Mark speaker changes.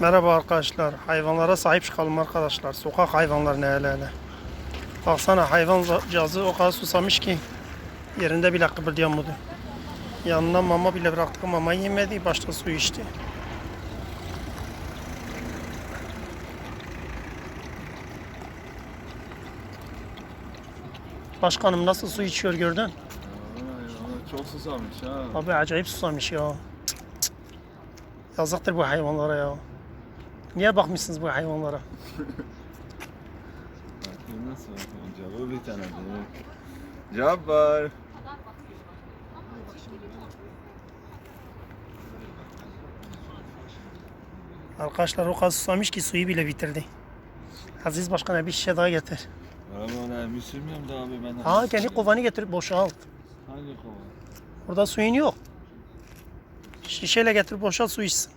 Speaker 1: Merhaba arkadaşlar. Hayvanlara sahip çıkalım arkadaşlar. Sokak hayvanlarına hele hele. Baksana hayvan cazı o kadar susamış ki yerinde bile kıpırdayamadı. Yanına mama bile bıraktık mama yemedi. Başta su içti. Başkanım nasıl su içiyor gördün?
Speaker 2: Çok susamış ha.
Speaker 1: Abi acayip susamış ya. Yazıktır bu hayvanlara ya. Niye bakmışsınız bu hayvanlara?
Speaker 2: Bakayım nasıl bakayım. Cevabı bir tane değil. Cevap var.
Speaker 1: Arkadaşlar o kadar susamış ki suyu bile bitirdi. Aziz Başkan'a bir şişe daha getir.
Speaker 2: Ama ne müsürmüyorum da abi ben.
Speaker 1: Ha kendi kovanı getir boşalt.
Speaker 2: Hangi kova?
Speaker 1: Burada suyun yok. Şişeyle getir boşalt su içsin.